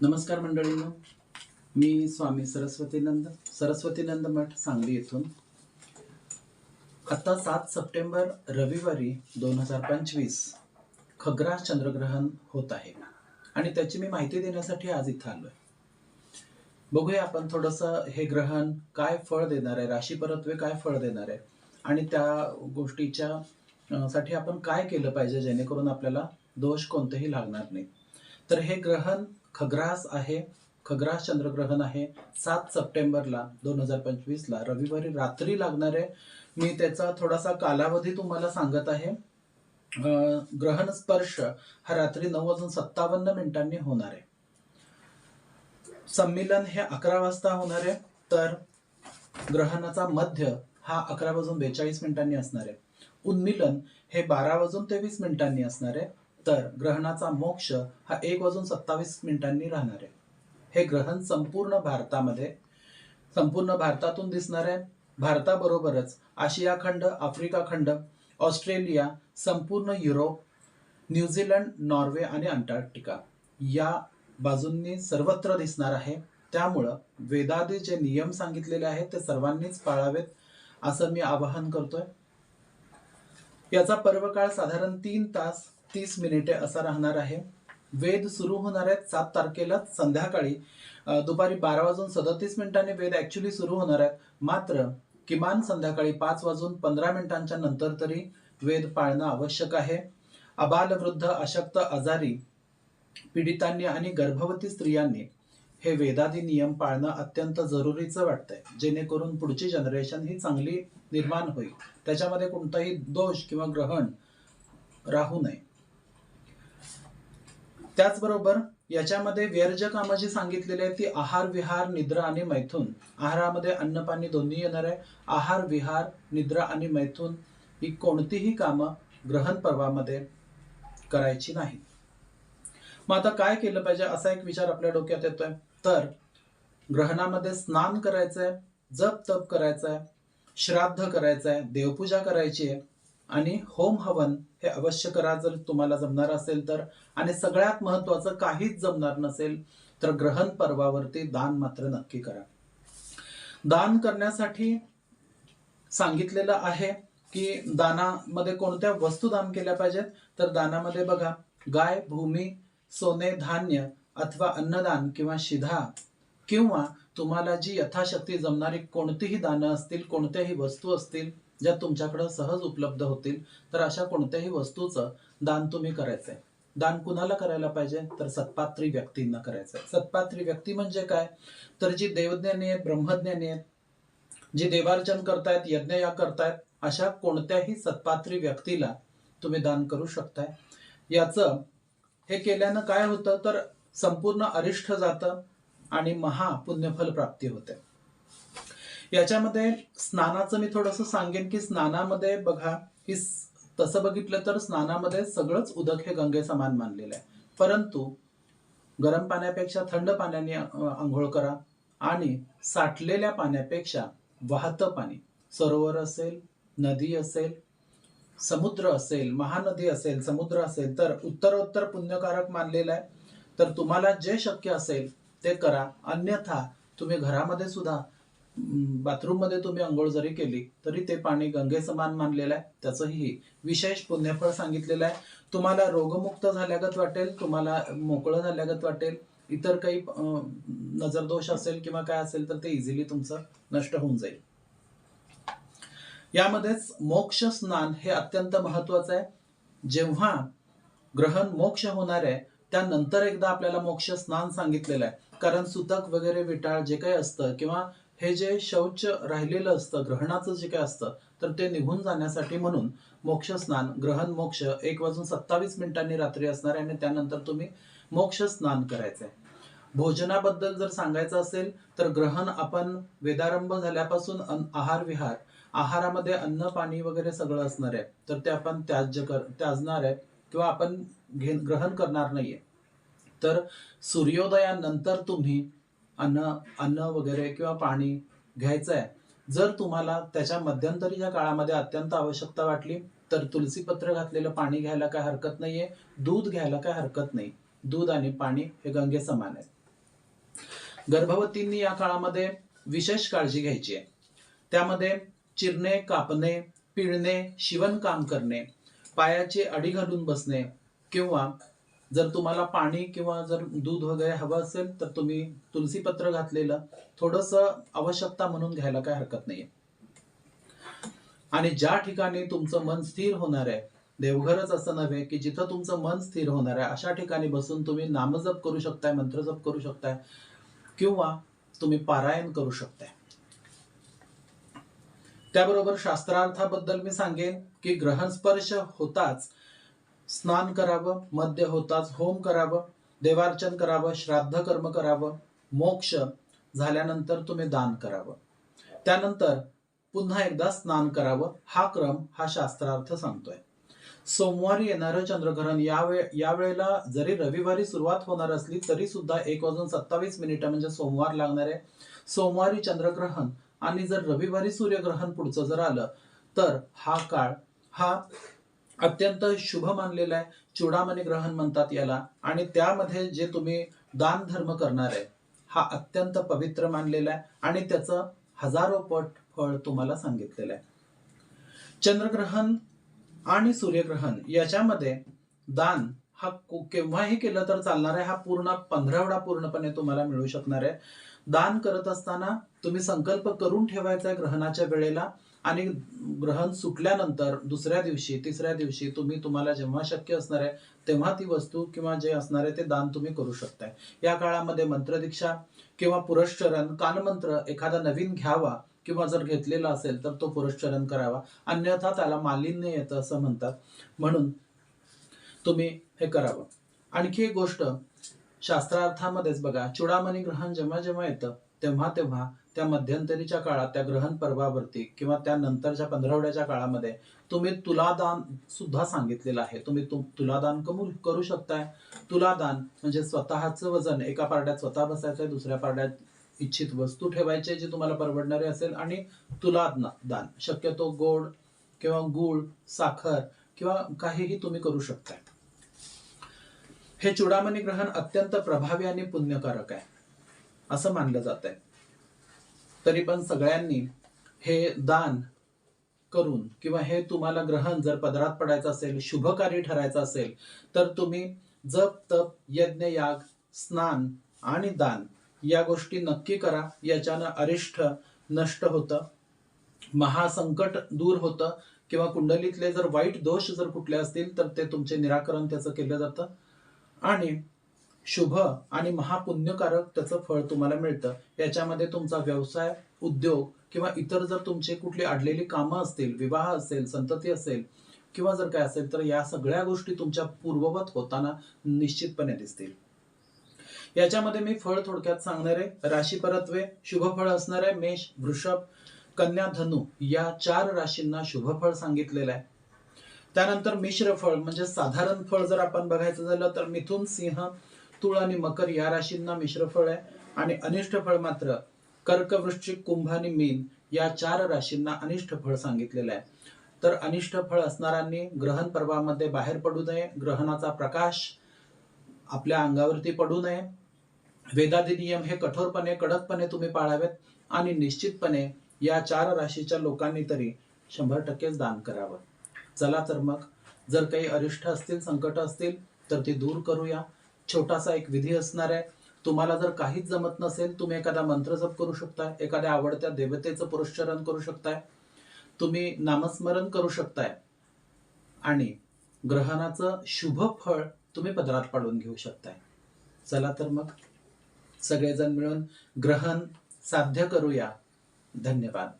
नमस्कार मंडळींनो. मी स्वामी सरस्वतीनंद सरस्वतीनंद मठ सांगली येथून. आता सात सप्टेंबर रविवारी दोन हजार पंचवीस खग्रास चंद्रग्रहण होत आहे. आणि त्याची मी माहिती देण्यासाठी आज इथं आलोय. बघूया आपण थोडंसं हे ग्रहण काय फळ देणार आहे राशी परत्वे काय फळ देणार आहे आणि त्या गोष्टीच्या साठी आपण काय केलं पाहिजे जेणेकरून आपल्याला दोष कोणतेही लागणार नाही तर हे ग्रहण खग्रास आहे. खग्रास चंद्रग्रहण आहे. सात सप्टेंबरला दोन हजार पंचवीसला. रविवारी रात्री लागणार आहे मी त्याचा थोडासा कालावधी तुम्हाला सांगत आहे. ग्रहण स्पर्श हा रात्री नऊ वाजून सत्तावन्न मिनिटांनी होणार आहे. संमेलन हे अकरा वाजता होणार आहे. तर ग्रहणाचा मध्य हा अकरा वाजून बेचाळीस मिनिटांनी असणार आहे. उन्मिलन हे बारा वाजून तेवीस मिनिटांनी असणार आहे. तर ग्रहणाचा मोक्ष हा एक वाजून सत्तावीस मिनिटांनी राहणार आहे. हे ग्रहण संपूर्ण भारतामध्ये संपूर्ण भारतातून दिसणार आहे. भारताबरोबरच आशिया खंड आफ्रिका खंड ऑस्ट्रेलिया संपूर्ण युरोप न्यूझीलंड नॉर्वे आणि अंटार्क्टिका या बाजूंनी सर्वत्र दिसणार आहे. त्यामुळं वेदादी जे नियम सांगितलेले आहेत ते सर्वांनीच पाळावेत असं मी आवाहन करतोय. याचा पर्वकाळ साधारण तीन तास तीस मिनिटे असा राहणार आहे. वेद सुरू होणार आहेत सात तारखेला संध्याकाळी. दुपारी बारा वाजून सदतीस मिनिटांनी वेद ऍक्च्युली सुरू होणार आहेत. मात्र किमान संध्याकाळी पाच वाजून पंधरा मिनिटांच्या नंतर तरी वेद पाळणं आवश्यक आहे. अबाल वृद्ध अशक्त आजारी पीडितांनी आणि गर्भवती स्त्रियांनी हे वेदादी नियम पाळणं अत्यंत जरुरीचं वाटतंय. जेणेकरून पुढची जनरेशन ही चांगली निर्माण होईल. त्याच्यामध्ये कोणताही दोष किंवा ग्रहण राहू नये. त्याचबरोबर याच्यामध्ये व्यर्ज कामं जी सांगितलेली आहेत ती आहार विहार निद्रा आणि मैथून. आहारामध्ये अन्न पाणी दोन्ही येणार आहे. आहार विहार निद्रा आणि मैथून ही कोणतीही कामं ग्रहण पर्वामध्ये करायची नाही. मग आता काय केलं पाहिजे असा एक विचार आपल्या डोक्यात येतोय. तर ग्रहणामध्ये स्नान करायचंय जप तप करायचंय श्राद्ध करायचंय देवपूजा करायची आहे. आणि होम हवन हे अवश्य करा. जर तुम्हाला जमणार असेल तर. आणि सगळ्यात महत्वाचं काहीच जमणार नसेल तर ग्रहण पर्वावरती दान मात्र नक्की करा. दान करण्यासाठी सांगितलेलं आहे की दानामध्ये कोणत्या वस्तू दान केल्या पाहिजेत? तर दानामध्ये बघा गाय भूमी सोने धान्य अथवा अन्नदान किंवा शिधा किंवा तुम्हाला जी यथाशक्ती जमणारी कोणतीही दानं असतील कोणत्याही वस्तू असतील ज्या तुमच्याकडे सहज उपलब्ध होतील तर अशा कोणत्याही वस्तूचं दान तुम्ही करायचंय. दान कुणाला करायला पाहिजे? तर सत्पात्री व्यक्तींना करायचंय. सत्पात्री व्यक्ती म्हणजे काय? तर जी देवज्ञानी आहेत ब्रह्मज्ञानी आहेत जी देवार्चन करतायत यज्ञ या करतायत अशा कोणत्याही सत्पात्री व्यक्तीला तुम्ही दान करू शकताय. याचं हे केल्यानं काय होतं? तर संपूर्ण अरिष्ट जातं आणि महा पुण्यफल प्राप्ती होते. याच्यामध्ये स्नानाचं मी थोडंसं सांगेन की स्नानामध्ये बघा की तसं बघितलं तर स्नानामध्ये सगळंच उदक हे गंगे समान मानलेलं आहे. परंतु गरम पाण्यापेक्षा थंड पाण्याने आंघोळ करा आणि साठलेल्या पाण्यापेक्षा वाहतं पाणी. सरोवर असेल नदी असेल समुद्र असेल महानदी असेल समुद्र असेल तर उत्तरोत्तर पुण्यकारक मानलेलं आहे. तर तुम्हाला जे शक्य असेल ते करा. अन्यथा तुम्ही घरामध्ये सुद्धा बाथरूममध्ये तुम्ही आंघोळ जरी केली तरी ते पाणी गंगे समान मानलेलं आहे. त्याचंही विशेष पुण्यफळ सांगितलेलं आहे. तुम्हाला रोगमुक्त झाल्यागत वाटेल तुम्हाला मोकळं झाल्यागत वाटेल. इतर काही नजरदोष असेल किंवा काय असेल तर ते इझिली तुमचं नष्ट होऊन जाईल. यामध्येच मोक्ष स्नान हे अत्यंत महत्वाचं आहे. जेव्हा ग्रहण मोक्ष होणार आहे त्यानंतर एकदा आपल्याला मोक्ष स्नान सांगितलेलं आहे. कारण सुतक वगैरे विटाळ जे काही असतं किंवा हे जे शौच राहिलेलं असतं ग्रहणाचं जे काय असतं तर ते निघून जाण्यासाठी म्हणून मोक्ष स्नान ग्रहण मोक्ष एक वाजून सत्तावीस मिनिटांनी रात्री असणार आहे आणि त्यानंतर तुम्ही मोक्ष स्नान करायचंय. भोजनाबद्दल जर सांगायचं असेल तर ग्रहण आपण वेदारंभ झाल्यापासून अन- आहार विहार आहारामध्ये अन्न पाणी वगैरे सगळं असणार आहे तर ते आपण त्याज्य कर त्याजणार आहे किंवा आपण घे ग्रहण करणार नाहीये. तर सूर्योदयानंतर तुम्ही अन्न अन्न वगैरे किंवा पाणी घ्यायचं आहे जर तुम्हाला त्याच्या मध्यंतरीच्या काळामध्ये अत्यंत आवश्यकता वाटली तर तुलसी पत्र घातलेलं पाणी घ्यायला काय हरकत नाहीये. दूध घ्यायला काय हरकत नाही. दूध आणि पाणी हे गंगे समान आहे गर्भवतींनी या काळामध्ये विशेष काळजी घ्यायची आहे. त्यामध्ये चिरणे कापणे पिळणे शिवणकाम करणे पायाची अडी घालून बसणे किंवा जर तुम्हाला पाणी किंवा जर दूध वगैरे हवं असेल तर तुम्ही तुलसी पत्र घातलेलं थोडस आवश्यकता म्हणून घ्यायला काय हरकत नाहीये. आणि ज्या ठिकाणी तुमचं मन स्थिर होणार आहे देवघरच असं नव्हे की जिथं तुमचं मन स्थिर होणार आहे अशा ठिकाणी बसून तुम्ही नामजप करू शकताय मंत्रजप करू शकताय किंवा तुम्ही पारायण करू शकताय. त्याबरोबर शास्त्रार्थाबद्दल मी सांगेन की ग्रहस्पर्श होताच स्नान करावं मध्य होताच होम करावं देवार्चन करावं श्राद्ध कर्म करावं मोक्ष झाल्यानंतर तुम्ही दान करावं. त्यानंतर पुन्हा एकदा स्नान करावं हा क्रम हा शास्त्रार्थ सांगतोय. सोमवारी येणारं चंद्रग्रहण या यावेळेला वेळेला जरी रविवारी सुरुवात होणार असली तरी सुद्धा एक वाजून सत्तावीस मिनिटं म्हणजे सोमवार लागणार आहे. सोमवारी चंद्रग्रहण आणि जर रविवारी सूर्यग्रहण पुढचं जर आलं तर हा काळ हा अत्यंत शुभ मानलेला आहे. चुडामणी ग्रहण म्हणतात याला. आणि त्यामध्ये जे तुम्ही दान धर्म करणार आहे हा अत्यंत पवित्र मानलेला आहे. आणि त्याचं हजारो पट फळ तुम्हाला सांगितलेलं आहे. चंद्रग्रहण आणि सूर्यग्रहण याच्यामध्ये दान हा केव्हाही केलं तर चालणार आहे. हा पूर्ण पंधरावडा पूर्णपणे तुम्हाला मिळू शकणार आहे. दान करत असताना तुम्ही संकल्प करून ठेवायचा आहे ग्रहणाच्या वेळेला. आणि ग्रहण सुटल्यानंतर दुसऱ्या दिवशी तिसऱ्या दिवशी तुम्ही तुम्हाला जेव्हा शक्य असणार आहे तेव्हा ती वस्तू किंवा जे असणार आहे ते दान तुम्ही करू शकताय. या काळामध्ये मंत्रदीक्षा किंवा पुरश्चरण कानमंत्र एखादा नवीन घ्यावा किंवा जर घेतलेला असेल तर तो पुरश्चरण करावा. अन्यथा त्याला मालिन्य येतं असं म्हणतात. म्हणून तुम्ही हे करावं. आणखी एक गोष्ट शास्त्रार्थामध्येच बघा चुडामणी ग्रहण जेव्हा जेव्हा येतं तेव्हा तेव्हा त्या मध्यंतरीच्या काळात त्या ग्रहण पर्वावरती किंवा त्या नंतरच्या पंधरवड्याच्या काळामध्ये तुम्ही तुलादान सुद्धा सांगितलेलं आहे. तुम्ही तु- तुलादान कमू करू शकताय. तुलादान म्हणजे स्वतःचं वजन एका पारड्यात स्वतः बसायचंय दुसऱ्या पारड्यात इच्छित वस्तू ठेवायची आहे जी तुम्हाला परवडणारी असेल आणि तुलादान. दान शक्यतो गोड किंवा गूळ साखर किंवा काहीही तुम्ही करू शकताय. हे चुडामणी ग्रहण अत्यंत प्रभावी आणि पुण्यकारक आहे. असं मानलं जात आहे तरी पण सगळ्यांनी हे दान करून किंवा हे तुम्हाला ग्रहण जर पदरात पडायचं असेल शुभकारी ठरायचं असेल तर तुम्ही जप तप यज्ञ याग स्नान आणि दान या गोष्टी नक्की करा. याच्यानं अरिष्ठ नष्ट होतं महासंकट दूर होतं किंवा कुंडलीतले जर वाईट दोष जर कुठले असतील तर ते तुमचे निराकरण त्याचं केलं जातं. आणि शुभ आणि महापुण्यकारक त्याचं फळ तुम्हाला मिळतं. याच्यामध्ये तुमचा व्यवसाय उद्योग किंवा इतर जर तुमचे कुठली अडलेली कामं असतील विवाह असेल संतती असेल किंवा जर काय असेल तर या सगळ्या गोष्टी तुमच्या पूर्ववत होताना निश्चितपणे दिसतील. याच्यामध्ये मी फळ थोडक्यात सांगणार आहे. राशी परत्वे शुभ फळ असणार आहे. मेष वृषभ कन्या धनु या चार राशींना शुभ फळ सांगितलेलं आहे. त्यानंतर मिश्र फळ म्हणजे साधारण फळ जर आपण बघायचं झालं तर मिथुन सिंह तुळ आणि मकर या राशींना मिश्र फळ आहे. आणि अनिष्ट फळ मात्र कर्क वृश्चिक कुंभ आणि मीन या चार राशींना अनिष्ट फळ सांगितलेलं आहे. तर अनिष्ट फळ असणाऱ्यांनी ग्रहण पर्वामध्ये बाहेर पडू नये. ग्रहणाचा प्रकाश आपल्या अंगावरती पडू नये. वेदादी नियम हे कठोरपणे कडकपणे तुम्ही पाळावेत आणि निश्चितपणे या चार राशीच्या लोकांनी तरी शंभर टक्केच दान करावं. चला तर मग. जर काही अरिष्ट असतील संकट असतील तर ती दूर करूया. छोटासा एक विधी असणार आहे. तुम्हाला जर काहीच जमत नसेल तुम्ही एखादा मंत्र जप करू शकताय एखाद्या आवडत्या देवतेचं पुरुषचरण करू शकताय. तुम्ही नामस्मरण करू शकताय. आणि ग्रहणाचं शुभ फळ तुम्ही पदरात पाडून घेऊ शकताय. चला तर मग. सगळेजण मिळून ग्रहण साध्य करूया. धन्यवाद.